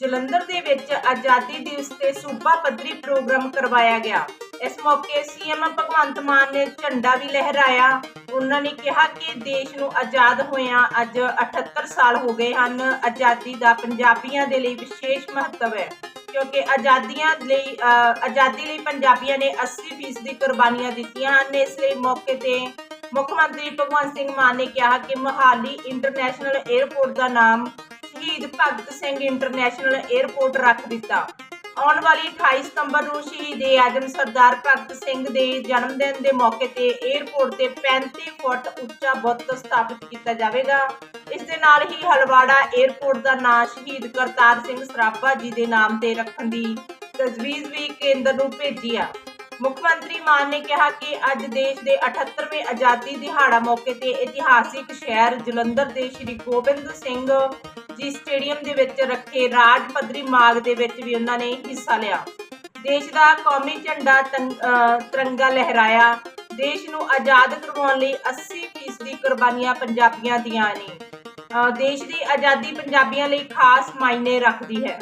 ਜਲੰਧਰ ਦੇ ਵਿੱਚ ਆਜ਼ਾਦੀ ਦਿਵਸ ਤੇ ਸੂਬਾ ਪੱਧਰੀ ਪ੍ਰੋਗਰਾਮ ਕਰਵਾਇਆ ਗਿਆ। ਇਸ ਮੌਕੇ ਸੀਐਮ ਭਗਵੰਤ ਮਾਨ ਨੇ ਝੰਡਾ ਵੀ ਲਹਿਰਾਇਆ। ਉਹਨਾਂ ਨੇ ਕਿਹਾ ਕਿ ਦੇਸ਼ ਨੂੰ ਆਜ਼ਾਦ ਹੋਇਆਂ ਅੱਜ 78 ਸਾਲ ਹੋ ਗਏ ਹਨ। ਆਜ਼ਾਦੀ ਦਾ ਪੰਜਾਬੀਆਂ ਦੇ ਲਈ ਵਿਸ਼ੇਸ਼ ਮਹੱਤਵ ਹੈ, ਕਿਉਂਕਿ ਆਜ਼ਾਦੀਆਂ ਲਈ ਆਜ਼ਾਦੀ ਲਈ ਪੰਜਾਬੀਆਂ ਨੇ 80% ਦੀ ਕੁਰਬਾਨੀਆਂ ਦਿੱਤੀਆਂ ਹਨ। ਇਸ ਲਈ ਮੌਕੇ ਤੇ ਮੁੱਖ ਮੰਤਰੀ ਭਗਵੰਤ ਸਿੰਘ ਮਾਨ ਨੇ ਕਿਹਾ ਕਿ ਮੋਹਾਲੀ ਇੰਟਰਨੈਸ਼ਨਲ 에ਅਰਪੋਰਟ ਦਾ ਨਾਮ ਸ਼ਹੀਦ ਭਗਤ ਸਿੰਘ ਇੰਟਰਨੈਸ਼ਨਲ 에ਅਰਪੋਰਟ ਰੱਖ ਦਿੱਤਾ। ਆਉਣ ਵਾਲੀ 28 ਸਤੰਬਰ ਨੂੰ ਸ਼ਹੀਦ ਆਜਮ ਸਰਦਾਰ ਭਗਤ ਸਿੰਘ ਦੇ ਜਨਮ ਦਿਨ ਦੇ ਮੌਕੇ ਤੇ 에ਅਰਪੋਰਟ ਤੇ 35 ਫੁੱਟ ਉੱਚਾ ਬੁੱਤ ਸਥਾਪਿਤ ਕੀਤਾ ਜਾਵੇਗਾ। ਇਸ ਦੇ ਨਾਲ ਹੀ ਹਲਵਾੜਾ 에ਅਰਪੋਰਟ ਦਾ ਨਾਂ ਸ਼ਹੀਦ ਕਰਤਾਰ ਸਿੰਘ ਸਰਾਭਾ ਜੀ ਦੇ ਨਾਮ ਤੇ ਰੱਖਣ ਦੀ ਤਜਵੀਜ਼ ਵੀ ਕੇਂਦਰ ਨੂੰ ਭੇਜੀ ਆ। ਮੁੱਖ ਮੰਤਰੀ ਮਾਨ ਨੇ ਕਿਹਾ ਕਿ ਅੱਜ ਦੇਸ਼ ਦੇ 78ਵੇਂ ਆਜ਼ਾਦੀ ਦਿਹਾੜਾ ਮੌਕੇ ਤੇ ਇਤਿਹਾਸਿਕ ਸ਼ਹਿਰ ਜਲੰਧਰ ਦੇ ਸ੍ਰੀ ਗੋਬਿੰਦ ਸਿੰਘ ਜੀ ਸਟੇਡੀਅਮ ਦੇ ਵਿੱਚ ਰੱਖੇ ਰਾਜ ਪੱਧਰੀ ਮਾਗ ਦੇ ਵਿੱਚ ਵੀ ਉਹਨਾਂ ਨੇ ਹਿੱਸਾ ਲਿਆ। ਦੇਸ਼ ਦਾ ਕੌਮੀ ਝੰਡਾ ਤੰ- ਤਿਰੰਗਾ ਲਹਿਰਾਇਆ। ਦੇਸ਼ ਨੂੰ ਆਜ਼ਾਦ ਕਰਵਾਉਣ ਲਈ 80% ਕੁਰਬਾਨੀਆਂ ਪੰਜਾਬੀਆਂ ਦੀਆਂ ਨੇ। ਅਹ ਦੇਸ਼ ਦੀ ਆਜ਼ਾਦੀ ਪੰਜਾਬੀਆਂ ਲਈ ਖਾਸ ਮਾਇਨੇ ਰੱਖਦੀ ਹੈ।